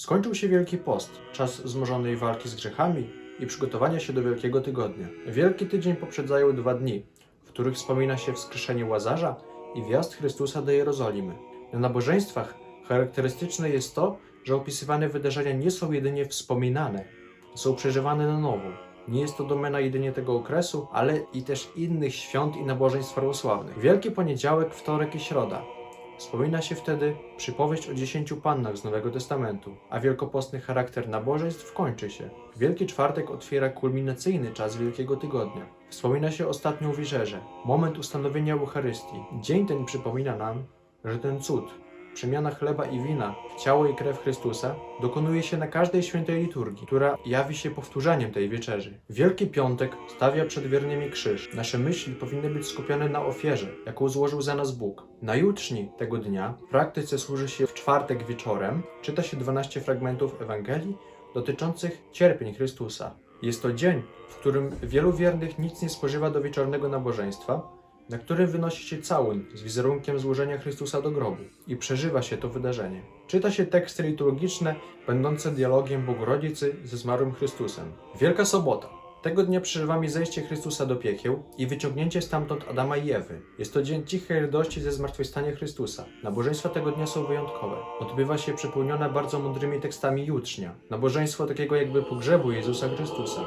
Skończył się Wielki Post, czas wzmożonej walki z grzechami i przygotowania się do Wielkiego Tygodnia. Wielki Tydzień poprzedzają dwa dni, w których wspomina się wskrzeszenie Łazarza i wjazd Chrystusa do Jerozolimy. Na nabożeństwach charakterystyczne jest to, że opisywane wydarzenia nie są jedynie wspominane, są przeżywane na nowo. Nie jest to domena jedynie tego okresu, ale i też innych świąt i nabożeństw prawosławnych. Wielki Poniedziałek, Wtorek i Środa. Wspomina się wtedy przypowieść o dziesięciu pannach z Nowego Testamentu, a wielkopostny charakter nabożeństw kończy się. Wielki Czwartek otwiera kulminacyjny czas Wielkiego Tygodnia. Wspomina się ostatnią wieczerzę, moment ustanowienia Eucharystii. Dzień ten przypomina nam, że ten cud, przemiana chleba i wina w ciało i krew Chrystusa dokonuje się na każdej świętej liturgii, która jawi się powtórzeniem tej wieczerzy. Wielki Piątek stawia przed wiernymi krzyż. Nasze myśli powinny być skupione na ofierze, jaką złożył za nas Bóg. Na jutrzni tego dnia w praktyce służy się w czwartek wieczorem, czyta się 12 fragmentów Ewangelii dotyczących cierpień Chrystusa. Jest to dzień, w którym wielu wiernych nic nie spożywa do wieczornego nabożeństwa, na którym wynosi się całun z wizerunkiem złożenia Chrystusa do grobu i przeżywa się to wydarzenie. Czyta się teksty liturgiczne będące dialogiem Bogorodzicy ze zmarłym Chrystusem. Wielka Sobota. Tego dnia przeżywamy zejście Chrystusa do piekieł i wyciągnięcie stamtąd Adama i Ewy. Jest to dzień cichej radości ze zmartwychwstania Chrystusa. Nabożeństwa tego dnia są wyjątkowe. Odbywa się przepełnione bardzo mądrymi tekstami jutrznia. Nabożeństwo takiego jakby pogrzebu Jezusa Chrystusa.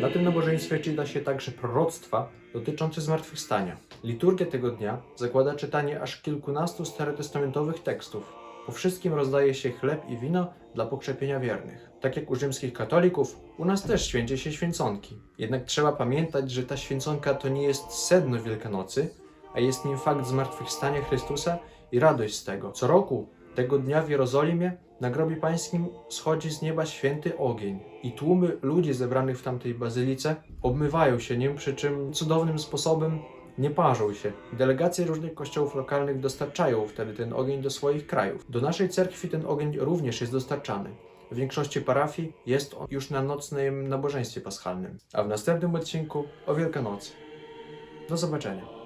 Na tym nabożeństwie czyta się także proroctwa dotyczące zmartwychwstania. Liturgia tego dnia zakłada czytanie aż kilkunastu starotestamentowych tekstów. Po wszystkim rozdaje się chleb i wino dla pokrzepienia wiernych. Tak jak u rzymskich katolików, u nas też święci się święconki. Jednak trzeba pamiętać, że ta święconka to nie jest sedno Wielkanocy, a jest nim fakt zmartwychwstania Chrystusa i radość z tego. Co roku tego dnia w Jerozolimie na grobie pańskim schodzi z nieba święty ogień i tłumy ludzi zebranych w tamtej bazylice obmywają się nim, przy czym cudownym sposobem nie parzą się. Delegacje różnych kościołów lokalnych dostarczają wtedy ten ogień do swoich krajów. Do naszej cerkwi ten ogień również jest dostarczany. W większości parafii jest on już na nocnym nabożeństwie paschalnym, a w następnym odcinku o Wielkanocy. Do zobaczenia.